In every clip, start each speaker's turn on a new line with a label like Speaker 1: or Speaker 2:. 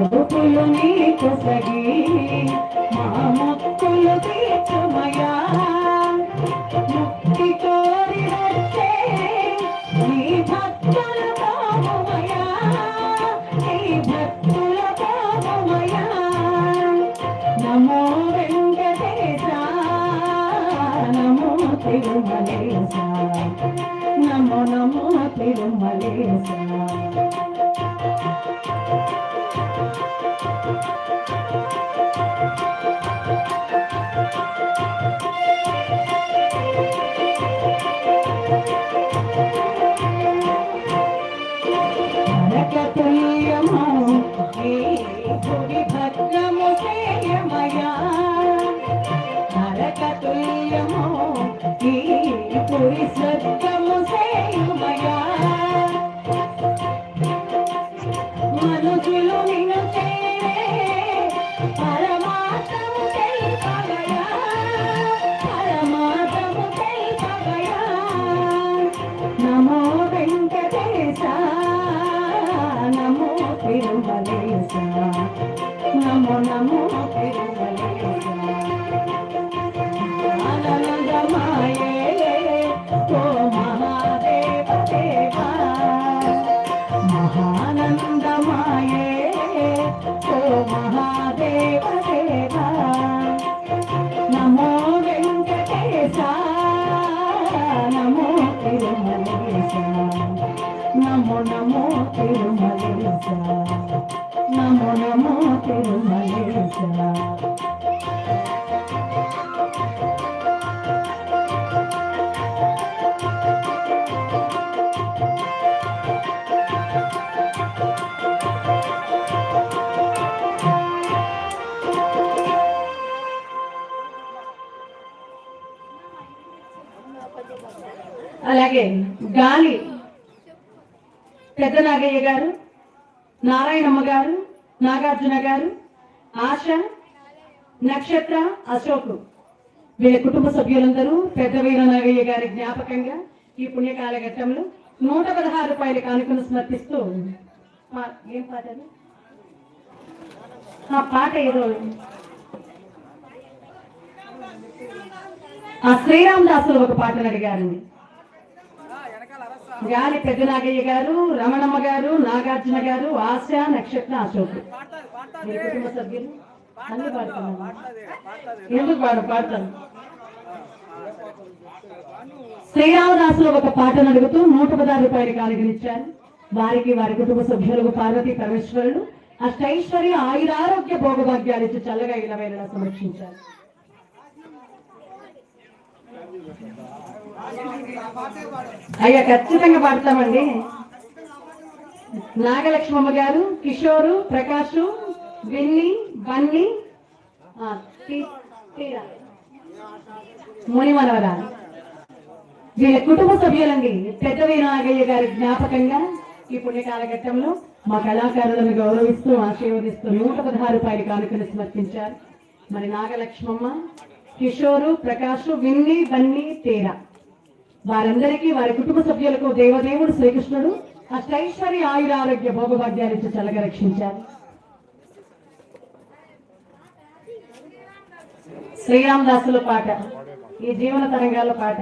Speaker 1: మొక్కులు నీకు సగి మా మొక్కులు తీర్చమయా. ముక్తి కోరి వచ్చే నీ భక్తుల పాపమయా నీ భక్తుల పాపమయా నమో వెంకటేశ నమో తిరుమలేశ. నమో నమో తిరుమలేశ. నరకతుల్యము ఈ గుడి భద్రము చేయమయా నరకతుల్యము ఈ గుడి స్వర్గము చేయమయా మనుషులు నిన్ను చేరే పరమాత్మము తెలుపగయా పరమాత్మము తెలుపగయా నమో వెంకటేశా. తిరుమలేశ నమో నమో తిరుమలేశ ఆనందమాయే ఓ మహాదేవ దేవా మహానందమాయే ఓ మహాదేవ నమో నమో తిరుమలేశ. నమో నమో తిరుమలేశ. అలాగే గాలి పెద్ద నాగయ్య గారు నారాయణమ్మ గారు నాగార్జున గారు ఆశ నక్షత్ర అశోక్. వీళ్ళ కుటుంబ సభ్యులందరూ పెద్ద వీర నాగయ్య గారి జ్ఞాపకంగా ఈ పుణ్యకాలఘట్టంలో నూట పదహారు రూపాయల కానుకను సమర్పిస్తూ ఏం పాట ఆ పాట ఏదో ఆ శ్రీరామ్ దాసులు ఒక పాటను అడిగారండి. గాలి పెద్దనాగయ్య గారు రమణమ్మ గారు నాగార్జున గారు ఆశ నక్షత్ర అశోక్. మీ కుటుంబ సభ్యులు అన్ని పాడుతున్నాను ఎందుకు పాడు పాడతాను శ్రీరామదాసులు ఒక పాటను అడుగుతూ నూట పదహారు రూపాయలు కానుకనిచ్చారు. వారికి వారి కుటుంబ సభ్యులకు పార్వతీ పరమేశ్వరులు అష్టైశ్వర్య ఆయురారోగ్య భోగభాగ్యాలు ఇచ్చి చల్లగా ఇలవేళ సంరక్షించారు. అయ్యా ఖచ్చితంగా పాడతామండి. నాగలక్ష్మమ్మ గారు కిషోరు ప్రకాష్ విన్ని బన్ని మునిమనవర మునిమనవరా వీళ్ళ కుటుంబ సభ్యులండి పెద్ద నాగయ్య గారి జ్ఞాపకంగా ఈ పుణ్య ఘట్టంలో మా కళాకారులను గౌరవిస్తూ ఆశీర్వదిస్తూ నూట పదహారు రూపాయలు కానుకలు సమర్పించారు. మరి నాగలక్ష్మమ్మ కిషోరు ప్రకాష్ విన్ని బన్ని తేరా. వారందరికీ వారి కుటుంబ సభ్యులకు దేవదేవుడు శ్రీకృష్ణుడు అష్టైశ్వర్య ఆయురారోగ్య భోగభాగ్యాలు ఇచ్చి చల్లగా రక్షించారు. శ్రీరామ్ దాసుల పాట ఈ జీవన తరంగాల పాట.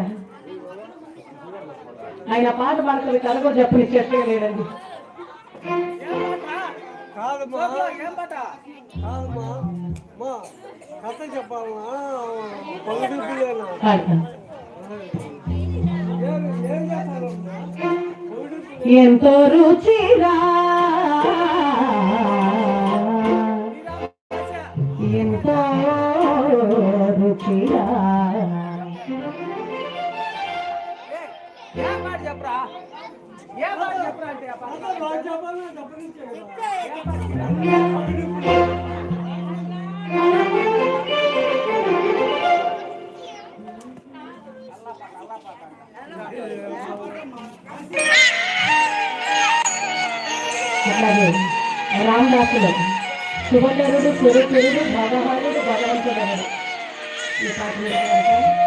Speaker 1: ఆయన పాట పాడుతుంది కలుగు చెప్పని చెట్టుగా లేదండి.
Speaker 2: కాదమ్మా. కథ చెప్పాలమ్మా.
Speaker 1: ఎంతో రుచిరా. ఎంతో రుచిరా.
Speaker 3: ఏ
Speaker 1: అట్లాగే రామదాసులు శుభకరుడు సురచురుడు భగవానుడు భగవంతుడు ఈ పాట